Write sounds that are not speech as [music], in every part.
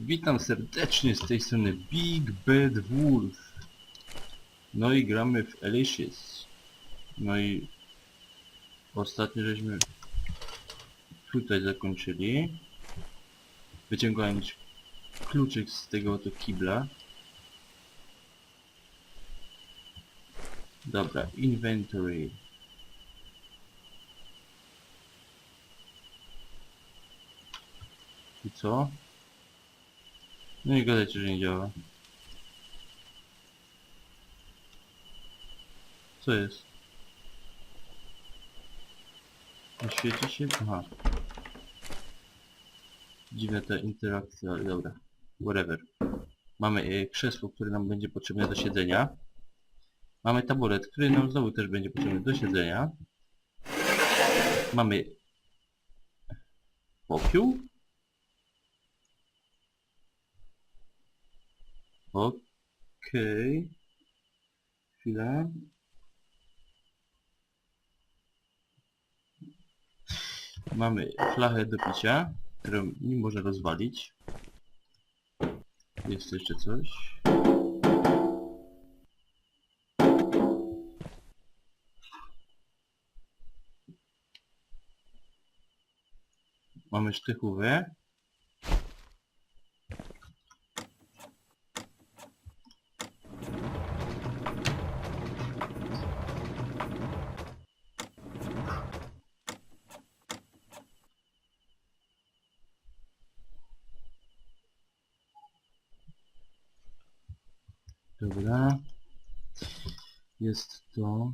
Witam serdecznie z tej strony Big Bad Wolf. No i gramy w Alicious. No i ostatnio żeśmy tutaj zakończyli. Wyciągając kluczyk z tego oto kibla. Dobra, inventory. I co? No i gadajcie, że nie działa. Co jest? Nie świeci się? Aha. Dziwna ta interakcja, ale dobra. Whatever. Mamy e, krzesło, które nam będzie potrzebne do siedzenia. Mamy taburet, który nam znowu też będzie potrzebny do siedzenia. Mamy popiół. Okej. Chwilę. Mamy flachę do picia, którą nie można rozwalić. Jest jeszcze coś. Mamy sztychówę. Dobra. Jest to...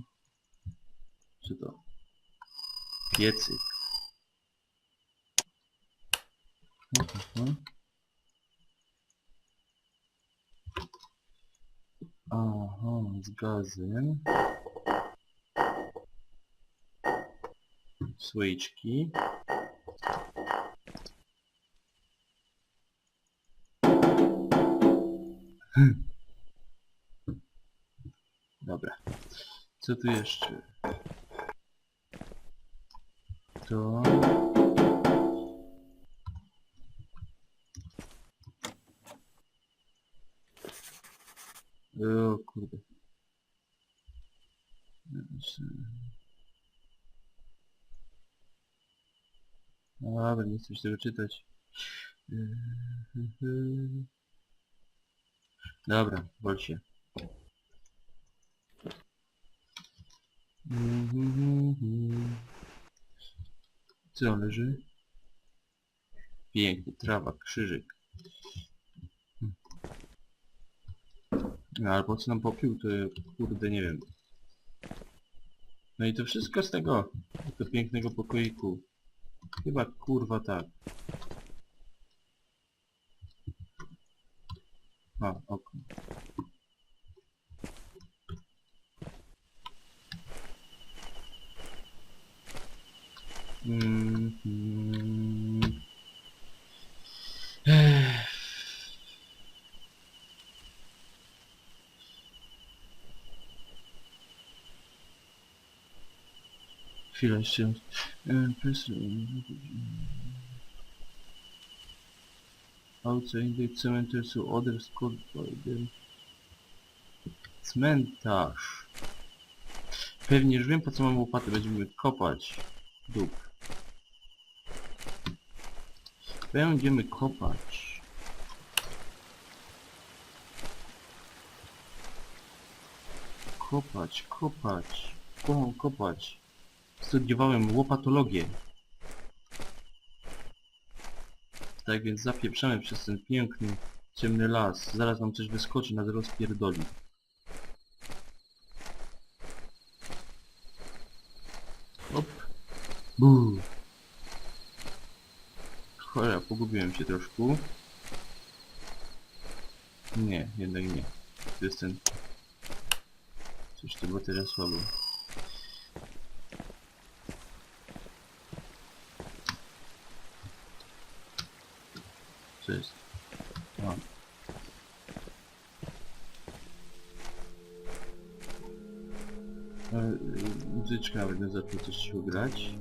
Co to? Piecyk. Aha, z gazem. Słoiczki. Dobra. Co tu jeszcze? To... O kurde. Dobra, nie chcę tego czytać. Dobra, wol się. Co leży? Piękny, trawa, krzyżyk. No albo co nam popił, to kurde nie wiem. No i to wszystko z tego, tego pięknego pokoiku. Chyba kurwa tak. A. Mhm. Chwilę jeszcze. Outside the cemetery to others called by cmentarz. Pewnie już wiem po co mam łopatę, będziemy kopać dół. Będziemy kopać. Kopać, kopać. Kocham kopać. Studiowałem łopatologię. Tak więc zapieprzamy przez ten piękny, ciemny las. Zaraz nam coś wyskoczy, nas rozpierdoli. Hop. Buu. Cholera, pogubiłem się troszkę. Nie, jednak nie. To jest ten... Coś było teraz słabo. trzeba będę zaczął coś się grać.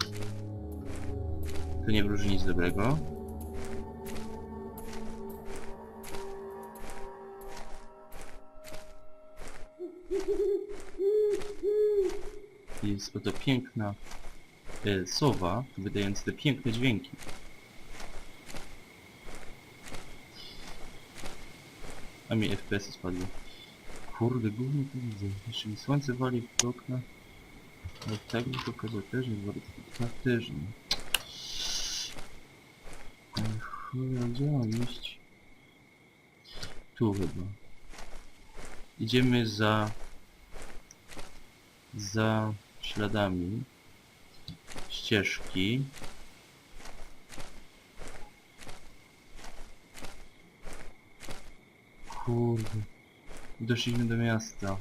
To nie wróży nic dobrego. Jest oto piękna e, sowa, wydając te piękne dźwięki. A mi FPS spadło. Kurde, głównie to widzę. Jeszcze mi słońce wali w okna. Ale tak pokazał też. Ale cholera, gdzie mam iść? Tu chyba. Idziemy za... za śladami ścieżki. Kurde. Doszliśmy do miasta.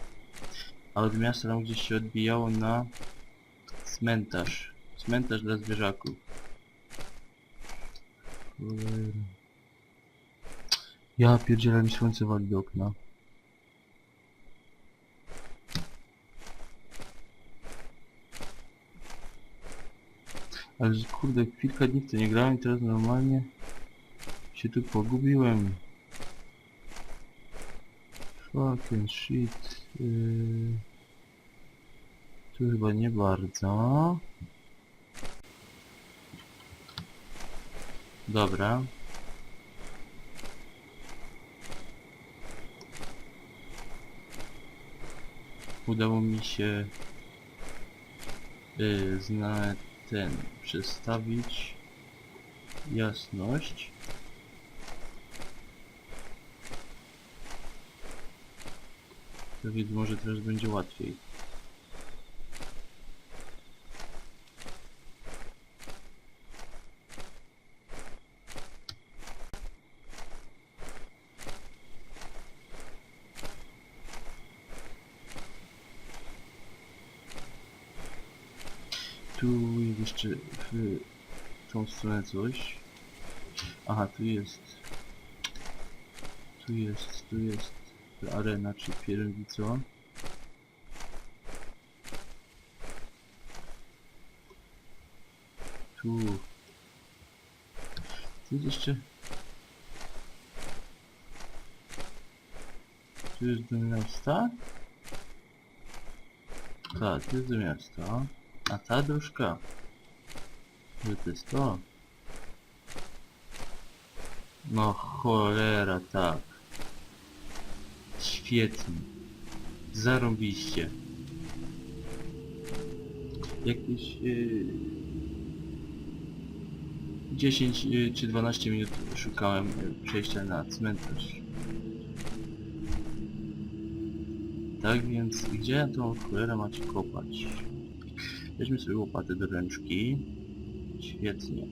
A od miasta tam gdzieś się odbijało na cmentarz. Cmentarz dla zwierzaków. Ja pierdzielę mi słońce wali do okna. Ale kurde, kilka dni to nie grałem, teraz normalnie się tu pogubiłem. Fucking shit. Yy... Tu chyba nie bardzo. Dobra. Udało mi się yy, ten przestawić jasność. To więc może teraz będzie łatwiej. Tu jeszcze w tą stronę coś. Aha, tu jest. Tu jest, tu jest arena czy pierwico. Tu. Tu jest jeszcze. Tu jest do miasta? Tak, tu jest do miasta. A ta dróżka. Że to jest to? No cholera, tak. Świetnie. Zarąbiście. Jakieś... Yy, 10 yy, czy 12 minut szukałem yy, przejścia na cmentarz. Tak więc, gdzie tą cholerę macie kopać? Weźmy sobie łopatę do ręczki. Świetnie.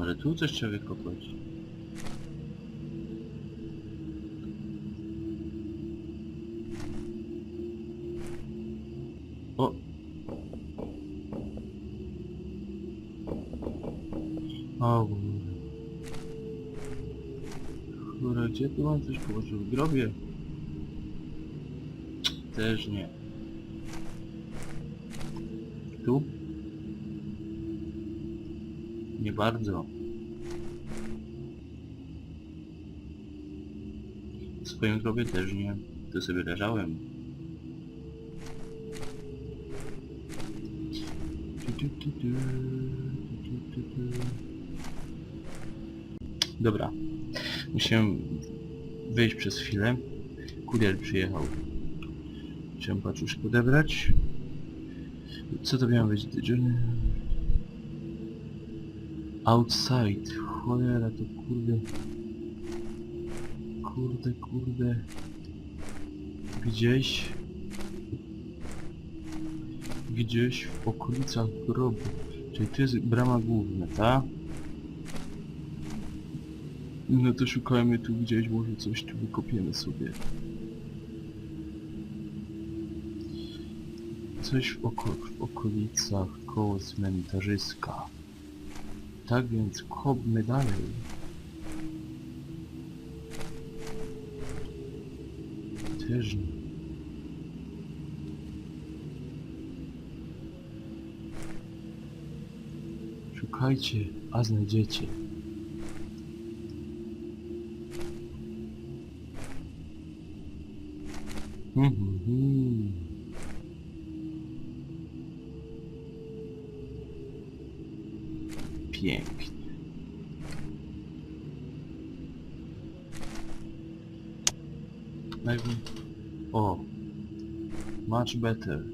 Ale tu coś trzeba wykopać. O! O, gdzie tu mam coś położył? W grobie? Też nie. Tu? Nie bardzo. W swoim grobie też nie. Tu sobie leżałem. Dobra. Musiałem wyjść przez chwilę. Kurier przyjechał. Chciałem paczuszkę odebrać. Co to miało być? Journey- Outside. Cholera, to kurde. Kurde, kurde. Gdzieś. Gdzieś w okolicach grobu. Czyli to jest brama główna, tak? No to szukajmy tu gdzieś, może coś tu wykopiemy sobie. Coś w, oko w okolicach koło cmentarzyska. Tak więc kopmy dalej. Też nie. Szukajcie, a znajdziecie. Pięknie. Najpierw... O! Much better.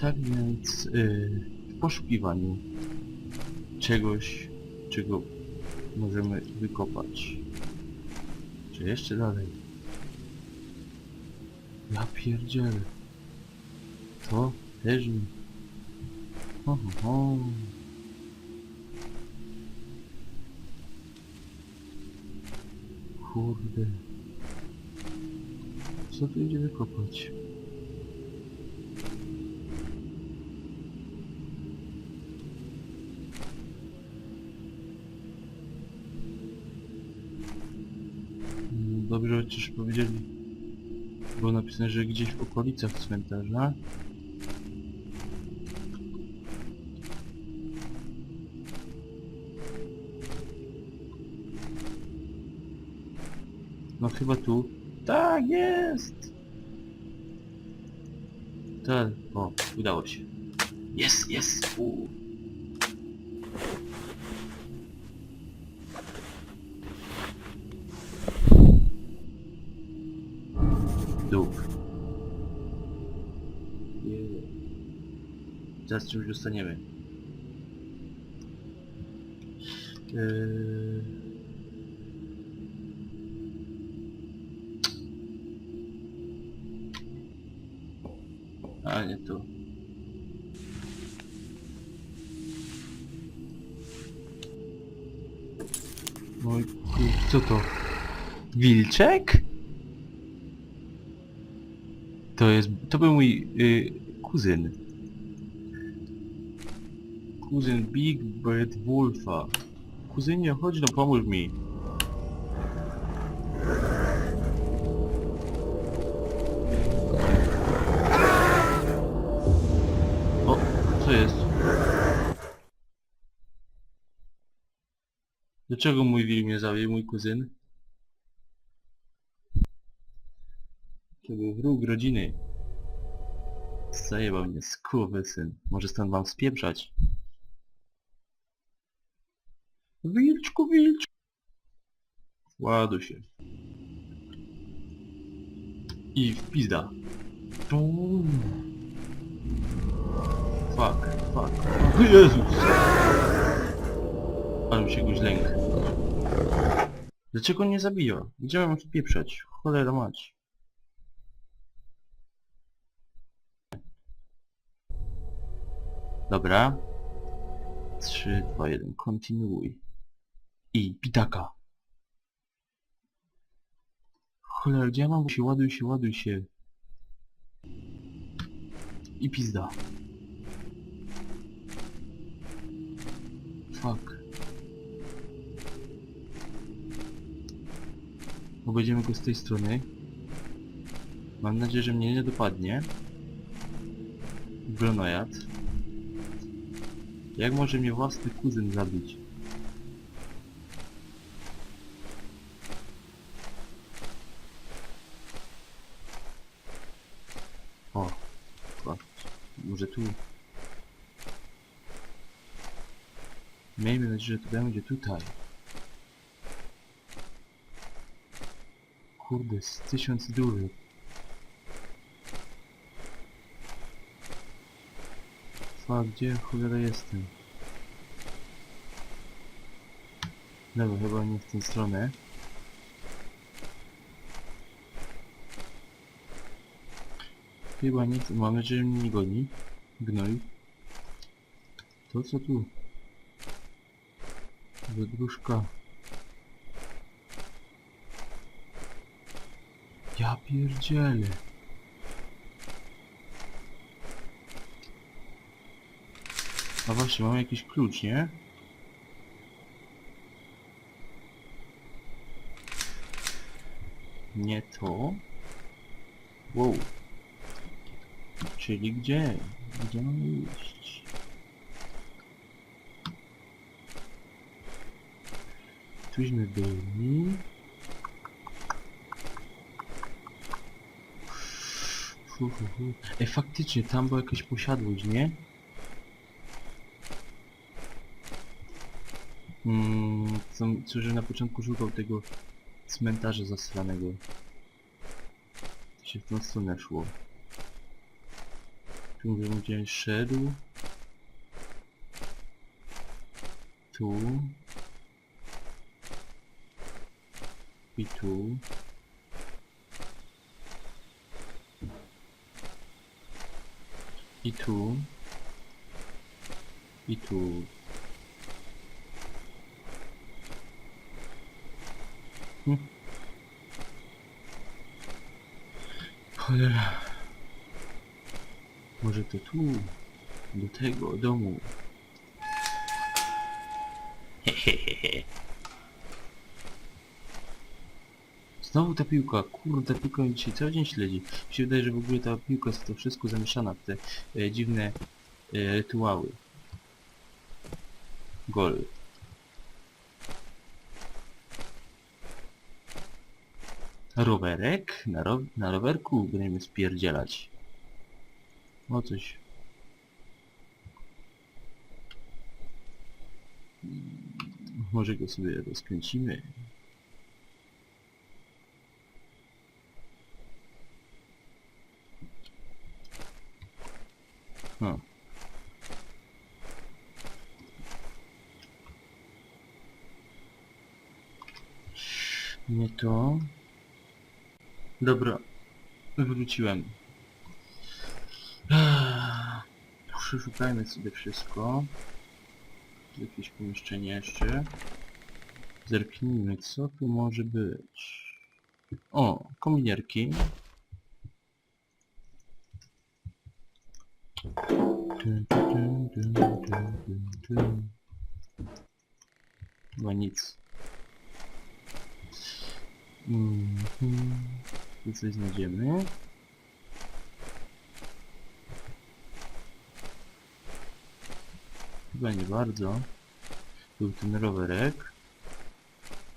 Tak więc yy, w poszukiwaniu czegoś, czego możemy wykopać. Jeszcze dalej? Ja pierdzielę. To też mi. Ho, ho, ho. Kurde. Co tu idzie wykopać? Napisane, że gdzieś w okolicach cmentarza. No chyba tu. Tak jest! Tak, o, udało się. Jest, jest! U. Zaraz czymś dostaniemy. Eee... A nie tu. Kur... co to? Wilczek? To jest... to był mój y, kuzyn. Kuzyn Big Bad Wolfa. Kuzynie, chodź no pomóż mi. O, co jest? Dlaczego mój wilk mnie zabił, mój kuzyn? To był wróg rodziny. Zajebał mnie syn. Może stąd wam spieprzać? Wilczku, wilczku! Ładuj się. I w pizda. Fuck, fuck. Jezus! Ale mi się go lęk. Dlaczego nie zabija? Gdzie mam spieprzać? Cholera mać. Dobra. 3, 2, 1, kontynuuj. I pitaka. Cholera, gdzie ja mam się? Ładuj się, ładuj się. I pizda. Fuck. Obejdziemy go z tej strony. Mam nadzieję, że mnie nie dopadnie. Glonojad. Jak może mnie własny kuzyn zabić? O, fuck. Może tu. Miejmy nadzieję, że to będzie tutaj. Kurde, z tysiąc duży. Fuck, gdzie cholera jestem? Dobra, chyba nie w tę stronę. Chyba chcę- mam nadzieję, że mnie nie goni. Gnoj. To co tu? Wydruszka. Ja pierdzielę. A właśnie, mam jakiś klucz, nie? Nie to. Wow. Czyli gdzie? Gdzie mam iść? Tuśmy byli. Ej, faktycznie, tam była jakaś posiadłość, nie? Mm, co, co, że na początku szukał tego cmentarza zasranego. To się w tą stronę szło. Tu gdzie szedł. Tu. I tu. I tu. I tu. Hm. Może to tu, do tego domu. Hehehe. [laughs] Znowu ta piłka, kurde, piłka mnie dzisiaj cały dzień śledzi. Mi się wydaje, że w ogóle ta piłka jest to wszystko zamieszana w te e, dziwne e, rytuały. Gol. Rowerek? Na, ro na rowerku będziemy spierdzielać. O coś. Mm, Może go sobie rozkręcimy. No. Nie to. Dobra. Wróciłem. Przeszukajmy sobie wszystko. Jakieś pomieszczenie jeszcze. Zerknijmy, co tu może być. O, kominiarki. Chyba nic. Mhm. Tu coś znajdziemy. Chyba nie bardzo. Był ten rowerek.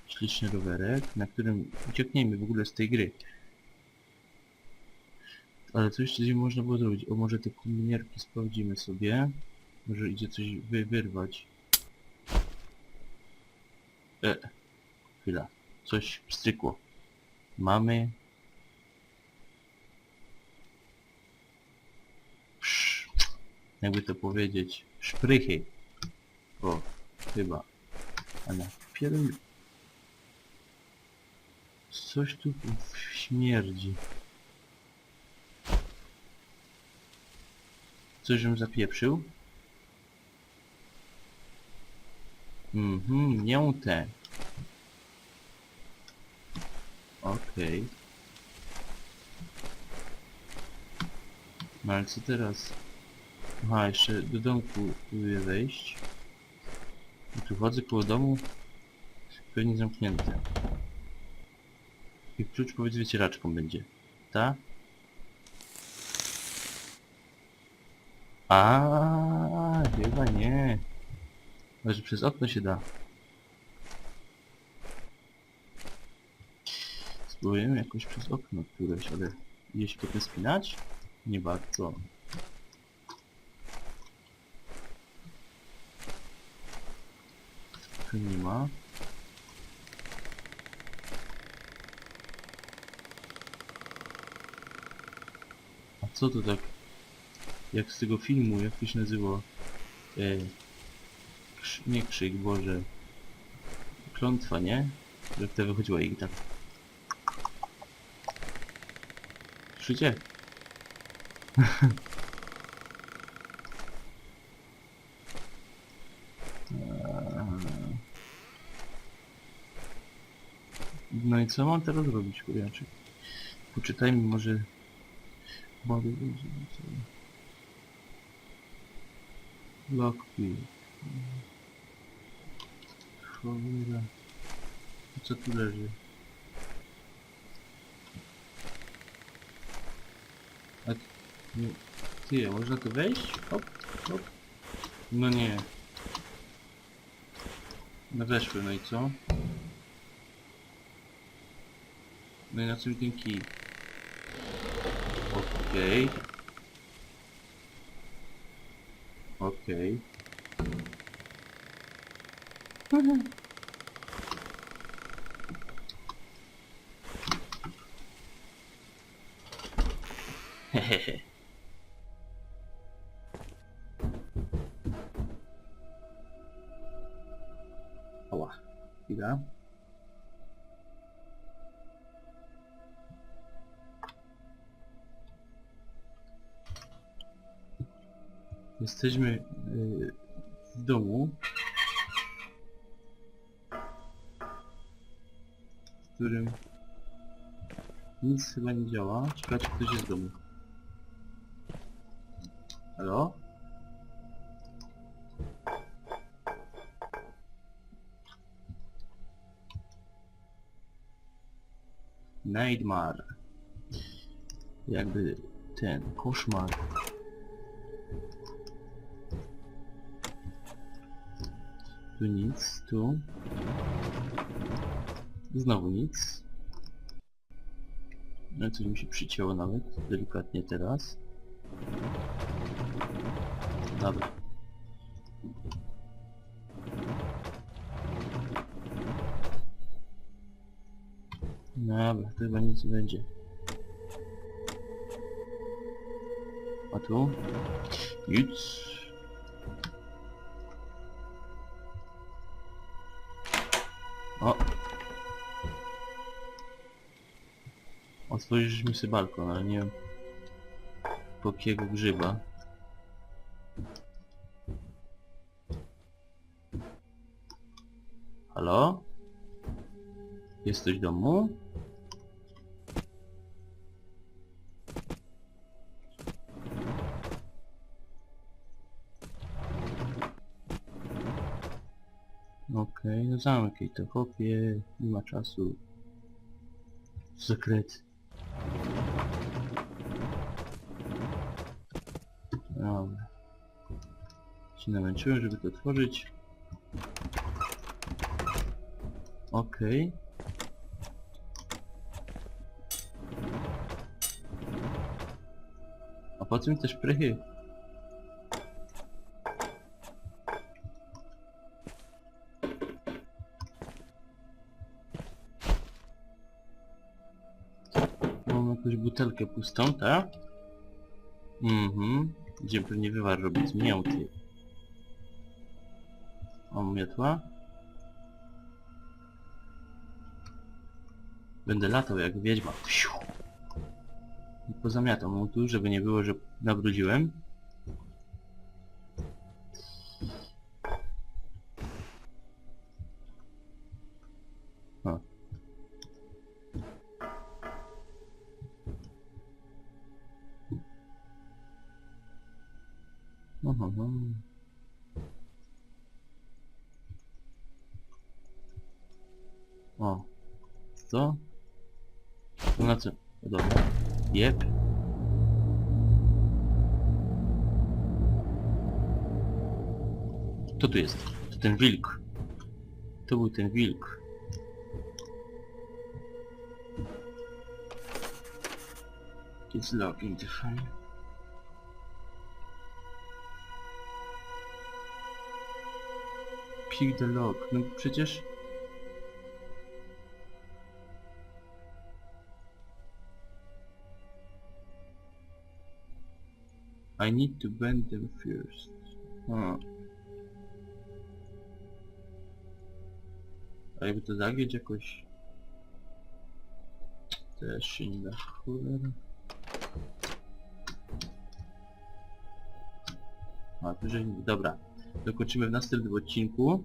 Śliczny rowerek, na którym uciekniemy w ogóle z tej gry. Ale coś coś można było zrobić. O, może te kombinierki sprawdzimy sobie. Może idzie coś wy wyrwać. E, chwila. Coś pstrykło. Mamy... Sz, jakby to powiedzieć. Szprychy. O, chyba. Ale pierdol... Coś tu śmierdzi. Coś żem zapieprzył? Mhm, nie te. Okej. No ale co teraz? Aha, jeszcze do domku próbuję wejść. I tu chodzę koło domu. Pewnie zamknięte. I klucz powiedz wycieraczką będzie. Ta? A, chyba nie. Może przez okno się da. Spróbujemy jakoś przez okno któreś, ale się potem spinać? Nie bardzo. Nie ma. A co to tak? Jak z tego filmu, jak to się nazyło? E, nie krzyk, Boże. Klątwa, nie? Jak to wychodziła i tak. Słyszycie? [laughs] i co mam teraz robić, kuriaczek? Poczytajmy może... Młody będzie... Lockpick. Cholera. Co tu leży? A. Ty, można tu wejść? Hop, hop. No nie. No weszły, no i co? No i na co mi ten kij? Okej. Okej. Hehehe. Jesteśmy y, w domu, w którym nic chyba nie działa. Ciekawe, czy ktoś jest w domu. Halo? Nightmare. Jakby ten koszmar. Tu nic, tu. Znowu nic. No coś mi się przycięło nawet, delikatnie teraz. Dobra. Dobra, chyba nic nie będzie. A tu? Nic. Otworzyliśmy sobie balkon, ale nie wiem po jakiego grzyba. Halo? Jesteś w domu? Okej, no zamknij to chłopie, nie ma czasu. Sekret. Dobra. Się namęczyłem, żeby to otworzyć. Okej. A po co mi też prychy? Mam jakąś butelkę pustą, tak? Mhm. Będziemy pewnie wywar robić z mięty. O, miotła. Będę latał jak wiedźma. I pozamiatam mu tu, żeby nie było, że nabrudziłem. Ten wilk. To był ten wilk. It's logging the file. Pick the log. No przecież... I need to bend them first. A. A jakby to zagiąć jakoś... Też się nie da. Cholera. A. Dobra. Dokończymy w następnym odcinku.